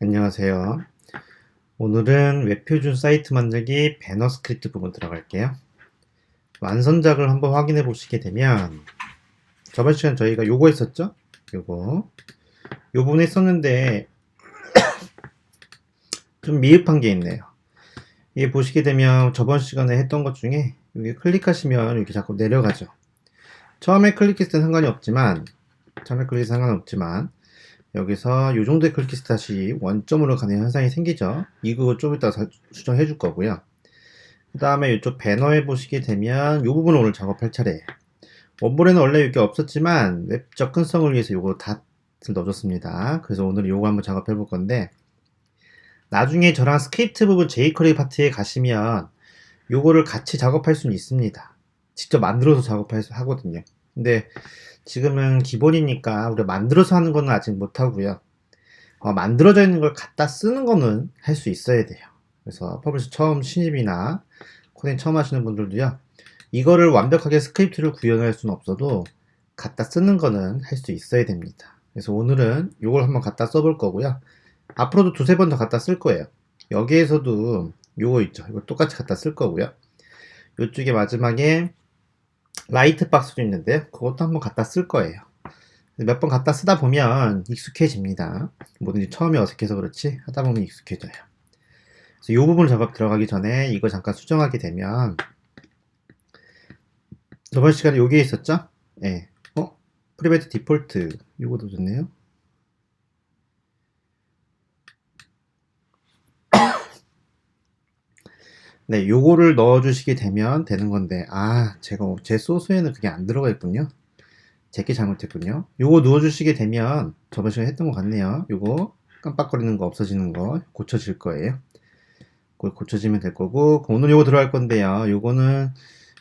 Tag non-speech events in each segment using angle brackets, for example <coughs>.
안녕하세요. 오늘은 웹표준 사이트 만들기 배너 스크립트 부분 들어갈게요. 완성작을 한번 확인해 보시게 되면 저번 시간 저희가 요거 했었죠? 요거 요 부분 했었는데 <coughs> 좀 미흡한 게 있네요. 이게 보시게 되면 저번 시간에 했던 것 중에 여기 클릭하시면 이렇게 자꾸 내려가죠. 처음에 클릭했을 때 상관이 없지만 처음에 클릭해서 상관없지만 여기서 이 정도의 때 다시 원점으로 가는 현상이 생기죠. 이거 좀 이따 수정해 줄 거고요. 그 다음에 이쪽 배너에 보시게 되면 이 부분을 오늘 작업할 차례예요. 원본에는 원래 이게 없었지만 웹 접근성을 위해서 이거 닷을 넣어줬습니다. 그래서 오늘 이거 한번 작업해 볼 건데 나중에 저랑 스크립트 부분 jQuery 파트에 가시면 요거를 같이 작업할 수는 있습니다. 직접 만들어서 작업할 수 하거든요. 근데 지금은 기본이니까 우리가 만들어서 하는 거는 아직 못하고요. 어, 만들어져 있는 걸 갖다 쓰는 거는 할 수 있어야 돼요. 그래서 퍼블리셔 처음 신입이나 코딩 처음 하시는 분들도요. 이거를 완벽하게 스크립트를 구현할 수는 없어도 갖다 쓰는 거는 할 수 있어야 됩니다. 그래서 오늘은 이걸 한번 갖다 써볼 거고요. 앞으로도 두세 번 더 갖다 쓸 거예요. 여기에서도 요거 있죠. 이걸 똑같이 갖다 쓸 거고요. 이쪽에 마지막에 라이트 박스도 있는데요. 그것도 한번 갖다 쓸 거예요. 몇 번 갖다 쓰다 보면 익숙해집니다. 뭐든지 처음에 어색해서 그렇지 하다 보면 익숙해져요. 그래서 이 부분 작업 들어가기 전에 이거 잠깐 수정하게 되면 저번 시간에 여기에 있었죠? 예. 네. 어? 프리베트 디폴트 이거도 좋네요. 네, 요거를 넣어주시게 되면 되는 건데, 아, 제가, 제 소스에는 그게 안 들어가 있군요. 제게 잘못했군요. 요거 넣어주시게 되면, 저번 시간에 했던 것 같네요. 요거, 깜빡거리는 거 없어지는 거, 고쳐질 거예요. 그걸 고쳐지면 될 거고, 오늘 요거 들어갈 건데요. 요거는,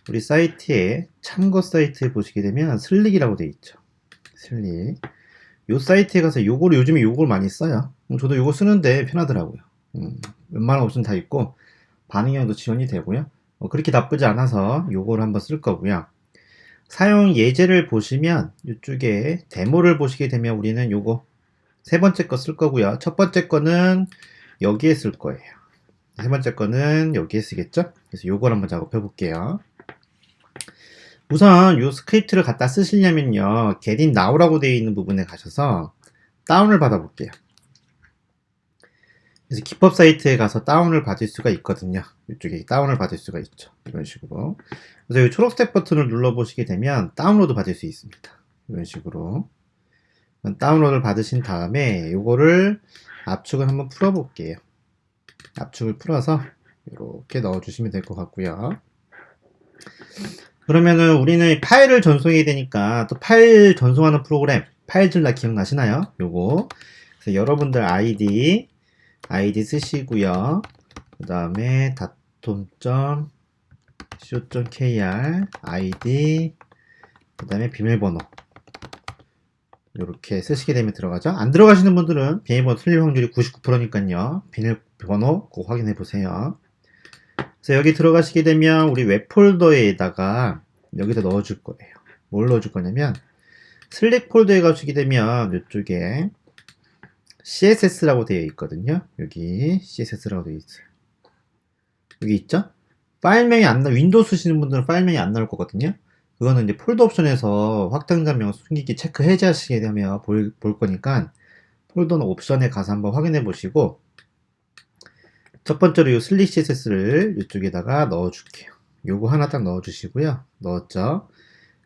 우리 사이트에, 참고 사이트에 보시게 되면, 슬릭이라고 되어 있죠. 슬릭. 요 사이트에 가서 요거를, 요즘에 요걸 많이 써요. 음, 저도 요거 쓰는데 편하더라고요. 음, 웬만한 옵션 다 있고, 반응형도 지원이 되고요. 어, 그렇게 나쁘지 않아서 요거를 한번 쓸 거고요. 사용 예제를 보시면 이쪽에 데모를 보시게 되면 우리는 요거 세 번째 거 쓸 거고요. 첫 번째 거는 여기에 쓸 거예요. 세 번째 거는 여기에 쓰겠죠? 그래서 요걸 한번 작업해 볼게요. 우선 요 스크립트를 갖다 쓰시려면요. get in now라고 되어 있는 부분에 가셔서 다운을 받아 볼게요. 그래서 기법 사이트에 가서 다운을 받을 수가 있거든요. 이쪽에 다운을 받을 수가 있죠. 이런 식으로. 그래서 이 초록색 버튼을 눌러보시게 되면 다운로드 받을 수 있습니다. 이런 식으로. 다운로드를 받으신 다음에 이거를 압축을 한번 풀어볼게요. 압축을 풀어서 이렇게 넣어주시면 될 것 같고요. 그러면은 우리는 파일을 전송해야 되니까 또 파일 전송하는 프로그램 파일질라 기억나시나요? 요거. 그래서 여러분들 아이디 아이디 쓰시고요. 그 다음에 datom.co.kr 아이디 그 다음에 비밀번호 이렇게 쓰시게 되면 들어가죠. 안 들어가시는 분들은 비밀번호 틀릴 확률이 99%니까요. 비밀번호 꼭 확인해 보세요. 그래서 여기 들어가시게 되면 우리 웹 폴더에다가 여기다 넣어줄 거예요. 뭘 넣어줄 거냐면 슬릭 폴더에 가시게 되면 이쪽에 CSS라고 되어 있거든요. 여기 CSS라고 되어 있어요. 여기 있죠? 파일명이 안 나, 윈도우 쓰시는 분들은 파일명이 안 나올 거거든요. 그거는 이제 폴더 옵션에서 확장자명 숨기기 체크 해제하시게 되면 볼, 볼 거니까 폴더는 옵션에 가서 한번 확인해 보시고 첫 번째로 이 슬릭 CSS를 이쪽에다가 넣어 줄게요. 요거 하나 딱 넣어 주시고요. 넣었죠.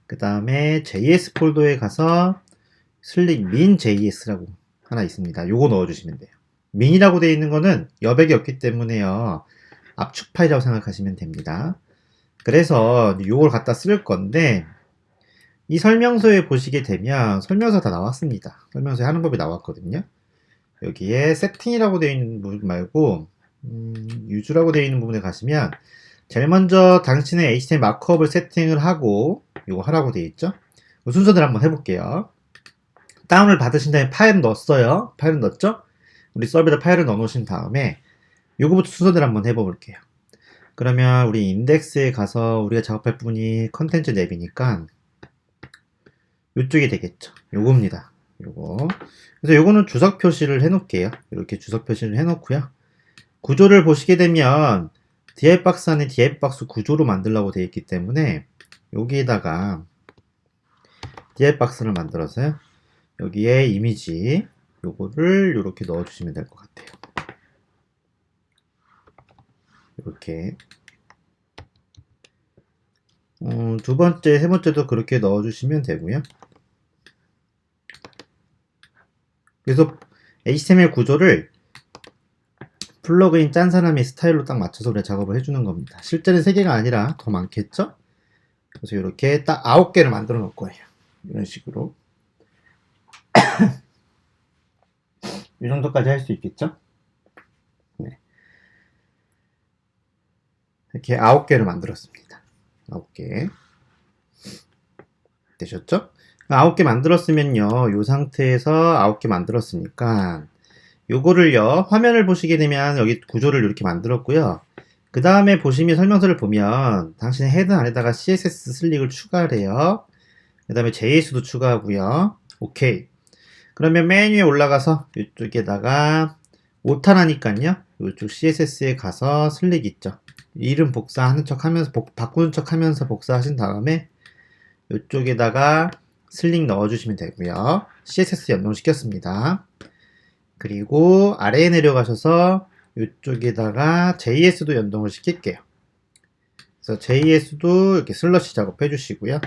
그 다음에 JS 폴더에 가서 슬릭 min JS라고 하나 있습니다. 요거 넣어주시면 돼요. 민이라고 되어 있는 거는 여백이 없기 때문에요. 압축 파일이라고 생각하시면 됩니다. 그래서 요걸 갖다 쓸 건데 이 설명서에 보시게 되면 설명서 다 나왔습니다. 설명서에 하는 법이 나왔거든요. 여기에 세팅이라고 되어 있는 부분 말고 음, 유주라고 되어 있는 부분에 가시면 제일 먼저 당신의 HTML 마크업을 세팅을 하고 요거 하라고 되어 있죠. 그 순서대로 한번 해볼게요. 다운을 받으신 다음에 파일을 넣었어요. 파일을 넣었죠? 우리 서버에다 파일을 넣어 놓으신 다음에 요거부터 순서대로 한번 해볼게요. 그러면 우리 인덱스에 가서 우리가 작업할 부분이 컨텐츠 랩이니까 이쪽이 되겠죠. 요겁니다. 요거. 그래서 요거는 주석 표시를 해 놓을게요. 이렇게 주석 표시를 해 놓고요. 구조를 보시게 되면 DI 박스 안에 DI 박스 구조로 만들라고 되어 있기 때문에 여기에다가 DI 박스를 만들어서요. 여기에 이미지 요거를 이렇게 넣어 주시면 될 것 같아요. 이렇게 음, 두 번째, 세 번째도 그렇게 넣어 주시면 되고요. 그래서 HTML 구조를 플러그인 짠 사람의 스타일로 딱 맞춰서 우리가 작업을 해주는 겁니다. 실제는 3개가 아니라 더 많겠죠? 그래서 이렇게 딱 9개를 만들어 놓을 거예요. 이런 식으로. 이 정도까지 할 수 있겠죠? 네. 이렇게 9개를 만들었습니다. 9개. 되셨죠? 9개 만들었으면요. 이 상태에서 9개 만들었으니까 요거를요. 화면을 보시게 되면 여기 구조를 이렇게 만들었고요. 그 다음에 보시면 설명서를 보면 당신의 헤드 안에다가 CSS 슬릭을 추가를 해요. 그 다음에 JS도 추가하고요. 오케이. 그러면 맨 위에 올라가서 이쪽에다가 오타나니까요. 이쪽 CSS에 가서 슬릭 있죠. 이름 복사하는 척 하면서 복- 바꾸는 척 하면서 복사하신 다음에 이쪽에다가 슬릭 넣어주시면 되고요. CSS 연동시켰습니다. 그리고 아래에 내려가셔서 이쪽에다가 JS도 연동을 시킬게요. 그래서 JS도 이렇게 슬러시 작업해 주시고요.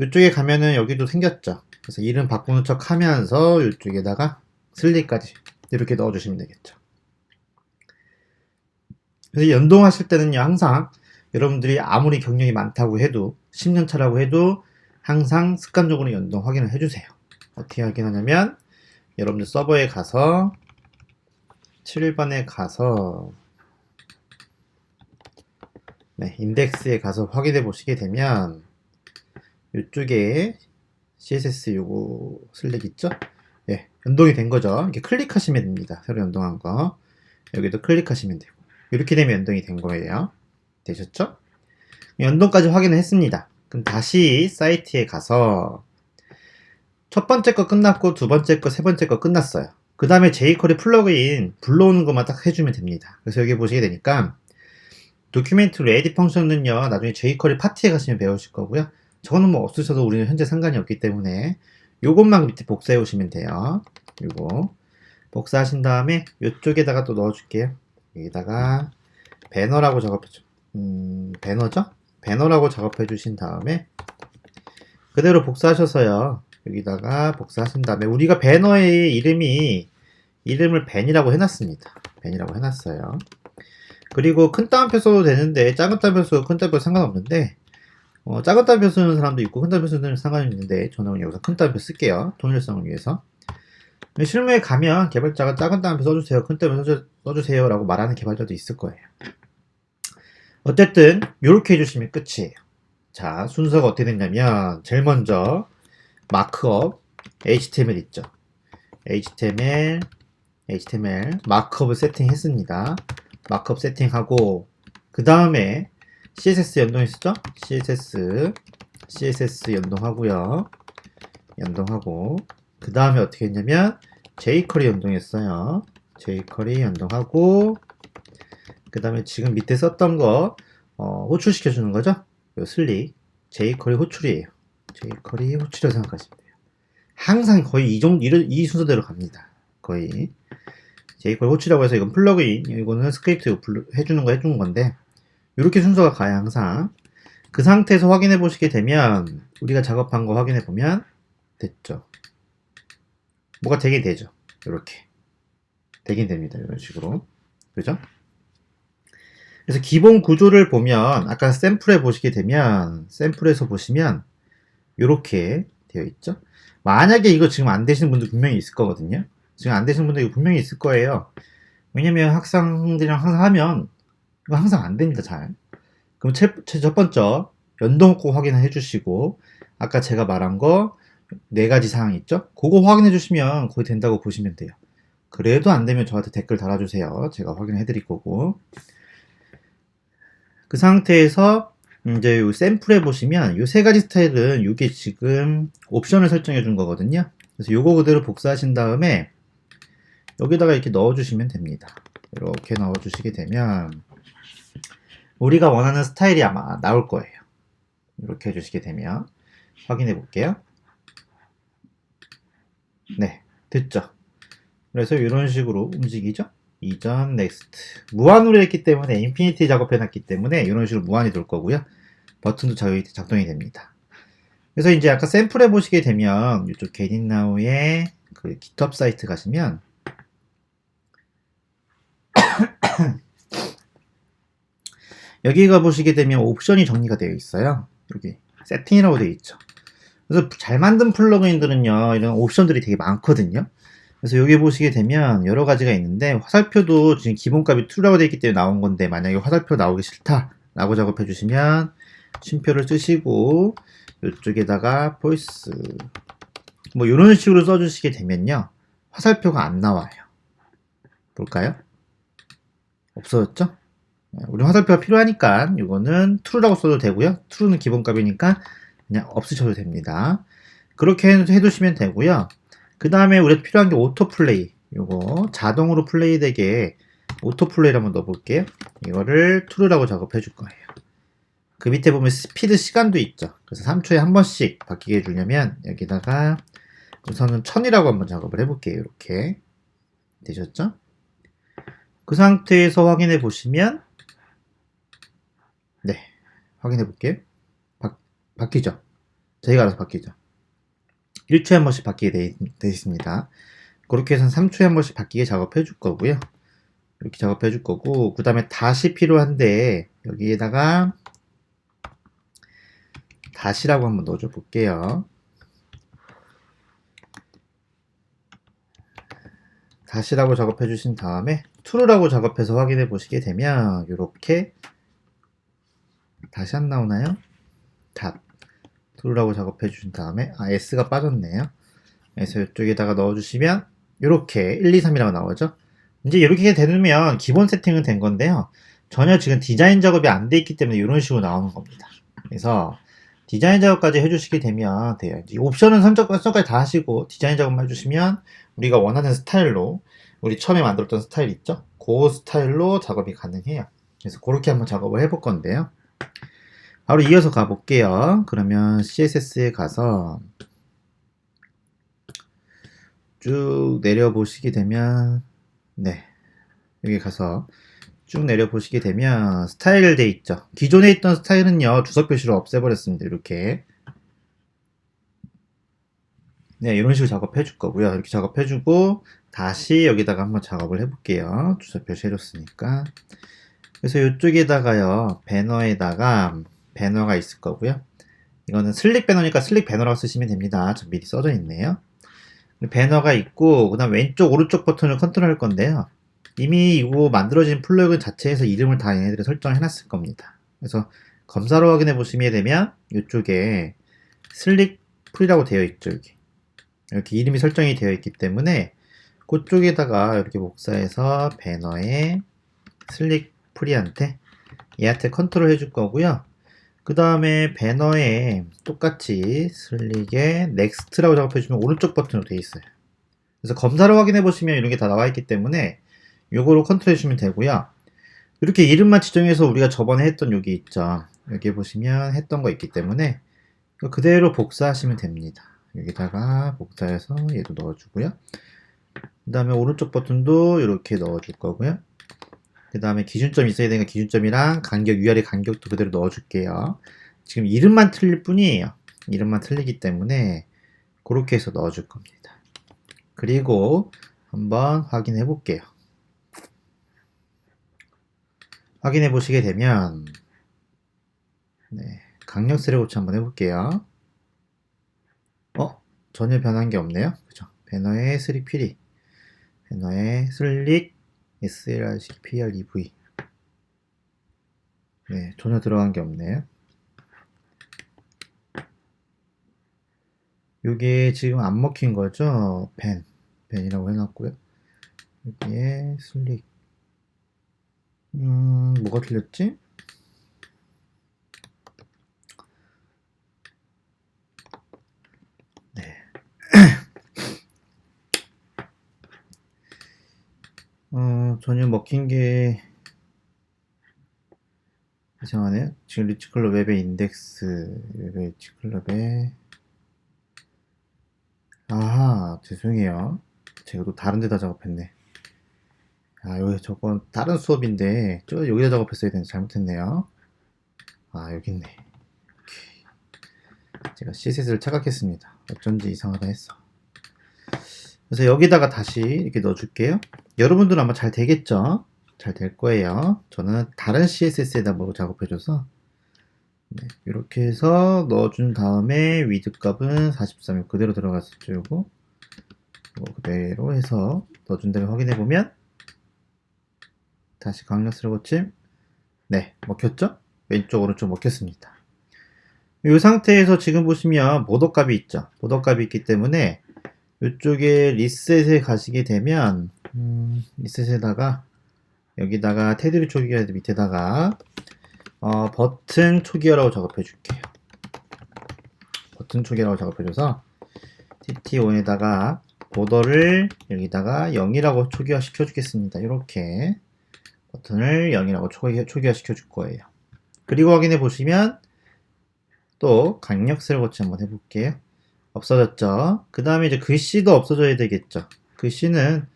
이쪽에 가면은 여기도 생겼죠. 그래서 이름 바꾸는 척 하면서 이쪽에다가 슬릭까지 이렇게 넣어 주시면 되겠죠. 그래서 연동하실 때는요, 항상 여러분들이 아무리 경력이 많다고 해도 10년 차라고 해도 항상 습관적으로 연동 확인을 해주세요. 어떻게 확인하냐면 여러분들 서버에 가서 7번에 가서 네, 인덱스에 가서 확인해 보시게 되면 이쪽에 CSS 요거 슬랙 있죠? 예, 연동이 된 거죠. 이렇게 클릭하시면 됩니다. 새로 연동한 거. 여기도 클릭하시면 되고. 이렇게 되면 연동이 된 거예요. 되셨죠? 연동까지 확인을 했습니다. 그럼 다시 사이트에 가서 첫 번째 거 끝났고 두 번째 거, 세 번째 거 끝났어요. 그 다음에 jQuery 플러그인 불러오는 것만 딱 해주면 됩니다. 그래서 여기 보시게 되니까 도큐멘트 레디 펑션은요 나중에 jQuery 파티에 가시면 배우실 거고요. 저거는 뭐 없으셔도 우리는 현재 상관이 없기 때문에 요것만 밑에 복사해 오시면 돼요. 요거 복사하신 다음에 이쪽에다가 또 넣어줄게요. 여기다가 배너라고 작업해 줘. 음, 배너죠? 배너라고 작업해 주신 다음에 그대로 복사하셔서요. 여기다가 복사하신 다음에 우리가 배너의 이름이 이름을 벤이라고 해놨습니다. 벤이라고 해놨어요. 그리고 큰 따옴표 써도 되는데 작은 따옴표 써도 큰 따옴표 상관없는데 어, 작은 따옴표 쓰는 사람도 있고 큰 따옴표 쓰는 상관이 있는데 저는 여기서 큰 따옴표 쓸게요. 통일성을 위해서. 실무에 가면 개발자가 작은 따옴표 써주세요. 큰 따옴표 써주, 써주세요. 라고 말하는 개발자도 있을 거예요. 어쨌든 이렇게 해주시면 끝이에요. 자 순서가 어떻게 됐냐면 제일 먼저 마크업 HTML 있죠. HTML HTML 마크업을 세팅했습니다. 마크업 세팅하고 그 다음에 CSS 연동했었죠? CSS CSS 연동하고요. 연동하고 그 다음에 어떻게 했냐면 jQuery 연동했어요. jQuery 연동하고 그 다음에 지금 밑에 썼던 거 어, 호출시켜 주는 거죠? 요 슬릭 jQuery 호출이에요. jQuery 호출이라고 생각하시면 돼요. 항상 거의 이 정도 이 순서대로 갑니다. 거의 jQuery 호출이라고 해서 이건 플러그인 이거는 스크립트 해주는 거 해주는 건데 이렇게 순서가 가요 항상. 그 상태에서 확인해 보시게 되면 우리가 작업한 거 확인해 보면 됐죠. 뭐가 되긴 되죠. 이렇게 되긴 됩니다. 이런 식으로 그죠? 그래서 기본 구조를 보면 아까 샘플에 보시게 되면 샘플에서 보시면 이렇게 되어 있죠. 만약에 이거 지금 안 되시는 분들 분명히 있을 거거든요. 지금 안 되시는 분들 분명히 있을 거예요. 왜냐면 학생들이랑 항상 하면 이거 항상 안 됩니다. 잘. 그럼 첫, 첫 번째 연동 꼭 확인해 주시고 아까 제가 말한 거 네 가지 사항 있죠? 그거 확인해 주시면 거의 된다고 보시면 돼요. 그래도 안 되면 저한테 댓글 달아주세요. 제가 확인해 드릴 거고. 그 상태에서 이제 요 샘플에 보시면 요 세 가지 스타일은 이게 지금 옵션을 설정해 준 거거든요. 그래서 요거 그대로 복사하신 다음에 여기다가 이렇게 넣어 주시면 됩니다. 이렇게 넣어 주시게 되면 우리가 원하는 스타일이 아마 나올 거예요. 이렇게 해주시게 되면 확인해 볼게요. 네, 됐죠. 그래서 이런 식으로 움직이죠. 이전, 넥스트. 무한으로 했기 때문에 인피니티 작업해놨기 때문에 이런 식으로 무한이 돌 거고요. 버튼도 작동이, 됩니다. 그래서 이제 아까 샘플 해 보시게 되면 이쪽 게린나우의 그 GitHub 사이트 가시면 여기 가보시게 되면 옵션이 정리가 되어 있어요. 여기 세팅이라고 되어 있죠. 그래서 잘 만든 플러그인들은요, 이런 옵션들이 되게 많거든요. 그래서 여기 보시게 되면 여러 가지가 있는데 화살표도 지금 기본값이 2라고 되어 있기 때문에 나온 건데 만약에 화살표 나오기 싫다라고 작업해 주시면 쉼표를 쓰시고 이쪽에다가 보이스 뭐 이런 식으로 써주시게 되면요 화살표가 안 나와요. 볼까요? 없어졌죠? 네, 우리 화살표가 필요하니까 이거는 true라고 써도 되고요. true는 기본값이니까 그냥 없으셔도 됩니다. 그렇게 해두시면 되고요. 그 다음에 우리가 필요한 게 오토플레이. 요거 자동으로 플레이 되게 오토플레이를 한번 넣어볼게요. 이거를 true라고 작업해 줄 거예요. 그 밑에 보면 스피드 시간도 있죠. 그래서 3초에 한 번씩 바뀌게 해주려면 여기다가 우선은 1000이라고 한번 작업을 해볼게요. 이렇게 되셨죠? 그 상태에서 확인해 보시면 네 확인해 볼게요. 바, 바뀌죠? 저희가 알아서 바뀌죠. 1초에 한 번씩 바뀌게 되, 되 있습니다. 그렇게 해서 3초에 한 번씩 바뀌게 작업해 줄 거고요. 이렇게 작업해 줄 거고 그 다음에 다시 필요한데 여기에다가 다시라고 한번 넣어줘 볼게요. 다시라고 작업해 주신 다음에 true라고 작업해서 확인해 보시게 되면 이렇게 다시 안 나오나요? 답 true라고 작업해 주신 다음에 아 s가 빠졌네요. 그래서 이쪽에다가 넣어주시면 이렇게 1, 2, 3이라고 나오죠. 이제 이렇게 되면 기본 세팅은 된 건데요. 전혀 지금 디자인 작업이 안 돼 있기 때문에 이런 식으로 나오는 겁니다. 그래서 디자인 작업까지 해주시게 되면 돼요. 이제 옵션은 선적, 설정까지 다 하시고 디자인 작업만 해주시면 우리가 원하는 스타일로 우리 처음에 만들었던 스타일 있죠? 그 스타일로 작업이 가능해요. 그래서 그렇게 한번 작업을 해볼 건데요. 바로 이어서 가볼게요. 그러면 CSS에 가서 쭉 내려보시게 되면 네 여기 가서 쭉 내려보시게 되면 스타일 돼 있죠. 기존에 있던 스타일은요 주석 표시로 없애버렸습니다. 이렇게 네 이런 식으로 작업해 줄 거고요. 이렇게 작업해 주고 다시 여기다가 한번 작업을 해볼게요. 주석 표시 해줬으니까 그래서 이쪽에다가요 배너에다가 배너가 있을 거고요. 이거는 슬릭 배너니까 슬릭 배너라고 쓰시면 됩니다. 저 미리 써져 있네요. 배너가 있고 그 다음 왼쪽 오른쪽 버튼을 컨트롤 할 건데요. 이미 이거 만들어진 플러그인 자체에서 이름을 다 얘네들이 설정해 놨을 겁니다. 그래서 검사로 확인해 보시면 되면 이쪽에 슬릭 풀이라고 되어 있죠. 여기. 이렇게 이름이 설정이 되어 있기 때문에 그쪽에다가 이렇게 복사해서 배너에 슬릭 풀이한테 얘한테 컨트롤 해줄 거고요. 그 다음에 배너에 똑같이 슬릭에 넥스트라고 작업해주면 오른쪽 버튼으로 되어 있어요. 그래서 검사로 확인해 보시면 이런 게 다 나와 있기 때문에 요거로 컨트롤 해주시면 되고요. 이렇게 이름만 지정해서 우리가 저번에 했던 여기 있죠. 여기 보시면 했던 거 있기 때문에 그대로 복사하시면 됩니다. 여기다가 복사해서 얘도 넣어주고요. 그 다음에 오른쪽 버튼도 이렇게 넣어줄 거고요. 그 다음에 기준점 있어야 되니까 기준점이랑 간격, 위아래 간격도 그대로 넣어줄게요. 지금 이름만 틀릴 뿐이에요. 이름만 틀리기 때문에 그렇게 해서 넣어줄 겁니다. 그리고 한번 확인해 볼게요. 확인해 보시게 되면 네, 강력 세례 고치 한번 해볼게요. 어? 전혀 변한 게 없네요. 그죠? 슬릭 필이 배너에 슬릭 SLRC, PREV. 네, 전혀 들어간 게 없네요. 이게 지금 안 먹힌 거죠? 벤. 벤이라고 해놨고요. 여기에 슬릭. 음, 뭐가 틀렸지? 네. 어, 전혀 먹힌 게 이상하네요. 지금 리치클럽 웹의 인덱스, 웹의 리치클럽에 아하, 죄송해요. 제가 또 다른 데다 작업했네. 아, 여기 저건 다른 수업인데, 저 여기다 작업했어야 되는데 잘못했네요. 아, 여기 있네. 오케이. 제가 CSS를 착각했습니다. 어쩐지 이상하다 했어. 그래서 여기다가 다시 이렇게 넣어줄게요. 여러분들은 아마 잘 되겠죠? 잘 될 거예요. 저는 다른 CSS에다 뭐 작업해줘서 네, 이렇게 해서 넣어준 다음에 위드 값은 43이 그대로 들어갔었죠. 요거 이거 그대로 해서 넣어준 다음에 확인해 보면 다시 강력스러 고침 네 먹혔죠? 왼쪽 오른쪽 먹혔습니다. 이 상태에서 지금 보시면 보더 값이 있죠. 보더 값이 있기 때문에 이쪽에 리셋에 가시게 되면 음, 리셋에다가 여기다가 테두리 초기화 밑에다가 어, 버튼 초기화라고 작업해 줄게요. 버튼 초기화라고 작업해줘서 TT1에다가 보더를 여기다가 0이라고 초기화 시켜주겠습니다. 이렇게 버튼을 0이라고 초기화, 초기화 시켜줄 거예요. 그리고 확인해 보시면 또 강력스를 거치 한번 해볼게요. 없어졌죠. 그 다음에 이제 글씨도 없어져야 되겠죠. 글씨는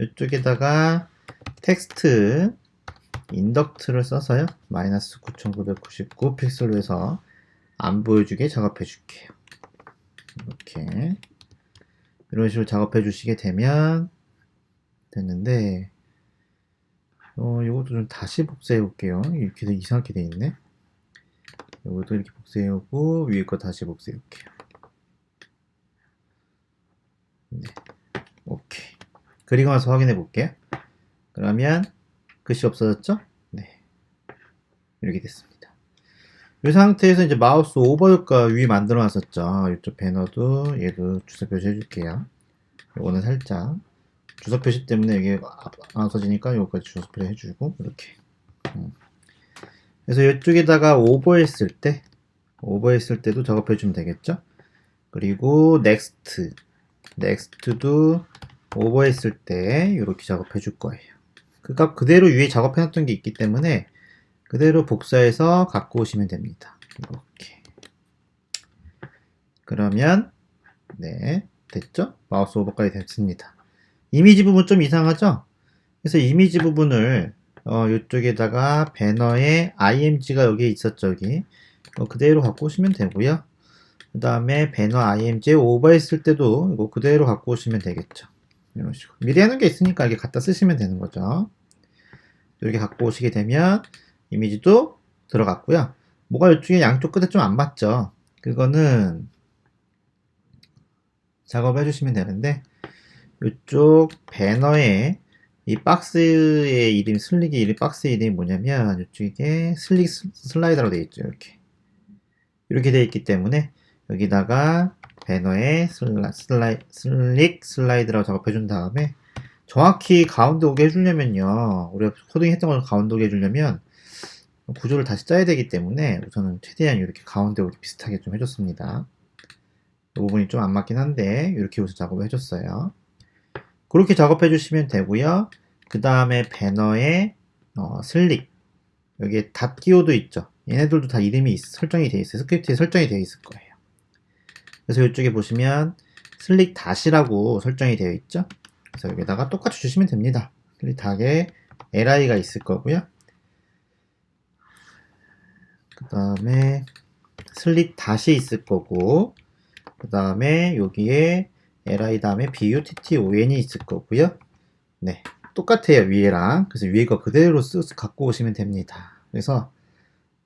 이쪽에다가 텍스트 인덕트를 써서요. 마이너스 9999 픽셀로 해서 안 보여주게 작업해 줄게요. 이렇게 이런 식으로 작업해 주시게 되면 됐는데 어, 이것도 좀 다시 복사해 볼게요. 이렇게 돼, 이상하게 돼 있네. 이것도 이렇게 복사해 오고 위에 거 다시 복사해 볼게요. 네. 오케이. 그리고 나서 확인해 볼게요. 그러면 글씨 없어졌죠? 네. 이렇게 됐습니다. 이 상태에서 이제 마우스 오버 효과 위 만들어 놨었죠. 이쪽 배너도 얘도 주소 표시 해줄게요. 요거는 살짝 주소 표시 때문에 이게 안 없어지니까 요거까지 주소 표시 해주고 이렇게. 음. 그래서 이쪽에다가 오버했을 때 오버했을 때도 작업해 주면 되겠죠. 그리고 넥스트 넥스트도 오버 했을 때 이렇게 작업해 줄 거예요. 그 값 그대로 위에 작업해 놨던 게 있기 때문에 그대로 복사해서 갖고 오시면 됩니다. 이렇게. 그러면 네 됐죠? 마우스 오버까지 됐습니다. 이미지 부분 좀 이상하죠? 그래서 이미지 부분을 어, 이쪽에다가 배너에 img가 여기에 있었죠 여기 어, 그대로 갖고 오시면 되고요 그 다음에 배너 img 오버했을 때도 이거 그대로 갖고 오시면 되겠죠. 이런 식으로. 미리 하는 게 있으니까 이렇게 갖다 쓰시면 되는 거죠. 이렇게 갖고 오시게 되면 이미지도 들어갔고요. 뭐가 이쪽에 양쪽 끝에 좀 안 맞죠. 그거는 작업해 주시면 되는데 이쪽 배너에 이 박스의 이름 슬릭의 이름 박스 이름이 뭐냐면 이쪽에 슬릭 슬라이더로 되어 있죠 이렇게. 이렇게 되어 있기 때문에 여기다가 배너에 슬라, 슬라이, 슬릭 슬라이드라고 작업해 준 다음에 정확히 가운데 오게 해주려면요 우리가 코딩 했던 걸 가운데 오게 해주려면 구조를 다시 짜야 되기 때문에 우선은 최대한 이렇게 가운데 오게 비슷하게 좀 해줬습니다 이 부분이 좀 안 맞긴 한데 이렇게 우선 작업을 해줬어요 그렇게 작업해 주시면 되고요. 그 다음에 배너에 어, 슬릭 여기에 닷 기호도 있죠. 얘네들도 다 이름이 있, 설정이 되어 있어요. 스크립트에 설정이 되어 있을 거예요. 그래서 이쪽에 보시면 슬릭 닷이라고 설정이 되어 있죠. 그래서 여기다가 똑같이 주시면 됩니다. 슬릭 닷에 li가 있을 거고요. 그 다음에 슬릭 닷이 있을 거고 그 다음에 여기에 li 다음에 button이 있을 거고요. 네, 똑같아요 위에랑. 그래서 위에 거 그대로 쓰 갖고 오시면 됩니다. 그래서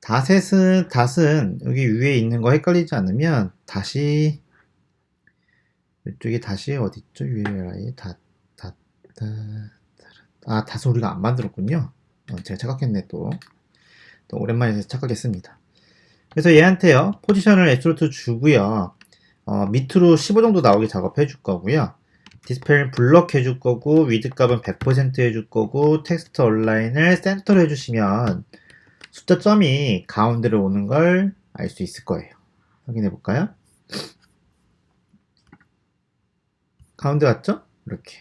닷은 닷은 여기 위에 있는 거 헷갈리지 않으면 다시 이쪽에 다시 어디 있죠? 위에 li 닷, 닷, 닷, 아 닷을 우리가 안 만들었군요. 어, 제가 착각했네 또. 또 오랜만에 착각했습니다. 그래서 얘한테요 포지션을 absolute 주고요. 어, 밑으로 15 정도 나오게 작업해 줄 거고요. 디스플레이는 블럭 해줄 거고 위드 값은 100% 해줄 거고 텍스트 온라인을 센터로 해주시면 숫자 점이 가운데로 오는 걸 알 수 있을 거예요. 확인해 볼까요? 가운데 왔죠? 이렇게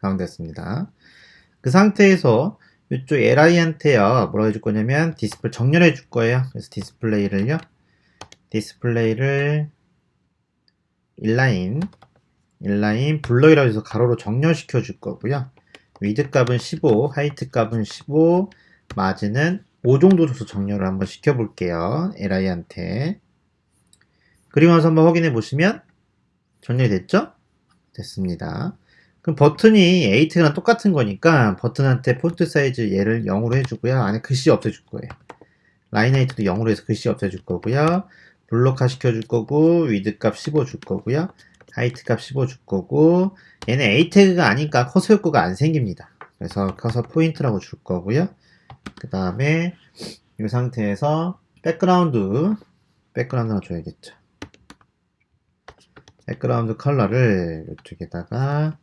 가운데 왔습니다. 그 상태에서 이쪽 li한테요 뭐라고 해줄 거냐면 디스플레이 정렬해 줄 거예요 그래서 디스플레이를요 디스플레이를 인라인 인라인 블러이라고 해서 가로로 정렬시켜 줄 거고요 위드 값은 15 하이트 값은 15 마진은 5 정도 줘서 정렬을 한번 시켜 볼게요 li한테 그리고 나서 한번 확인해 보시면 정렬이 됐죠? 됐습니다. 그럼 버튼이 에이트랑 똑같은 거니까 버튼한테 폰트 사이즈 얘를 0으로 해주고요. 안에 글씨 없애줄 거예요. 라인 에이트도 0으로 해서 글씨 없애줄 거고요. 블록화 시켜줄 거고 위드 값 15 줄 거고요. 하이트 값 15 줄 거고 얘는 A 태그가 아니까 커서 효과가 안 생깁니다. 그래서 커서 포인트라고 줄 거고요. 그 다음에 이 상태에서 백그라운드 백그라운드나 줘야겠죠. 백그라운드 컬러를 이쪽에다가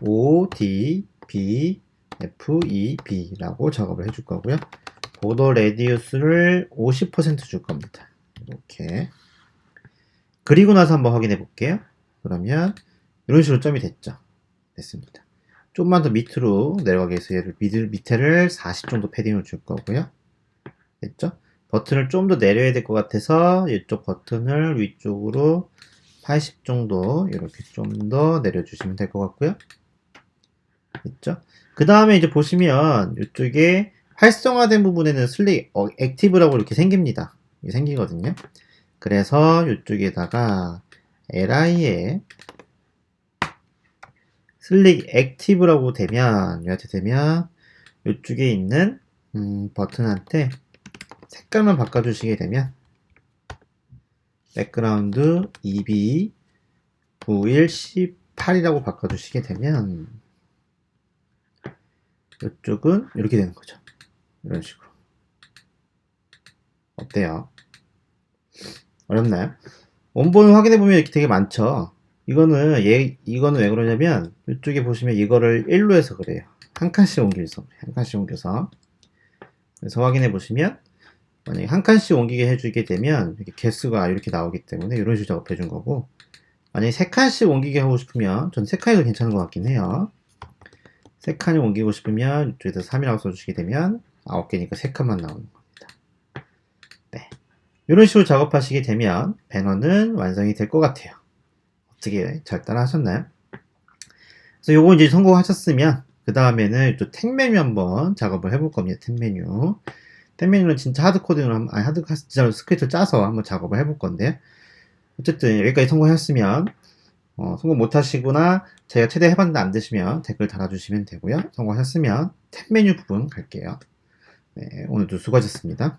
O, D, B, F, E, B라고 작업을 해줄 거고요. 보더 레디우스를 50%줄 겁니다. 이렇게. 그리고 나서 한번 확인해 볼게요. 그러면 이런 식으로 점이 됐죠. 됐습니다. 좀만 더 밑으로 내려가게 해서 얘를 밑, 밑에를 40 정도 패딩을 줄 거고요. 됐죠? 버튼을 좀 더 내려야 될 것 같아서 이쪽 버튼을 위쪽으로 80 정도 이렇게 좀 더 내려주시면 될 것 같고요. 있죠? 그 다음에 이제 보시면 이쪽에 활성화된 부분에는 슬릭 어, 액티브라고 이렇게 생깁니다. 이게 생기거든요. 그래서 이쪽에다가 li에 슬릭 액티브라고 되면 이렇게 되면 이쪽에 있는 음, 버튼한테 색깔만 바꿔주시게 되면 백그라운드 E 22 91 18이라고 바꿔주시게 되면 이쪽은 이렇게 되는 거죠. 이런 식으로. 어때요? 어렵나요? 원본 확인해 보면 이렇게 되게 많죠. 이거는 얘 이거는 왜 그러냐면 이쪽에 보시면 이거를 1로 해서 그래요. 한 칸씩 옮겨서. 한 칸씩 옮겨서. 그래서 확인해 보시면 만약에 한 칸씩 옮기게 해주게 되면 이렇게 개수가 이렇게 나오기 때문에 이런 식으로 작업해 준 거고 만약에 세 칸씩 옮기게 하고 싶으면 전 세 칸이 더 괜찮은 것 같긴 해요. 세 칸을 옮기고 싶으면 이쪽에서 3이라고 써주시게 되면 9개니까 세 칸만 나오는 겁니다. 네. 이런 식으로 작업하시게 되면 배너는 완성이 될 것 같아요. 어떻게 잘 따라 하셨나요? 그래서 요거 이제 성공하셨으면 그 다음에는 또텍 메뉴 한번 작업을 해볼 겁니다. 텍 메뉴. 텍 메뉴는 진짜 하드 코딩을 한번, 아니 하드 진짜 스크립트를 짜서 한번 작업을 해볼 건데 어쨌든 여기까지 성공하셨으면 어, 성공 못하시거나 제가 최대 해봤는데 안 되시면 댓글 달아주시면 되고요. 성공하셨으면 탭 메뉴 부분 갈게요. 네, 오늘도 수고하셨습니다.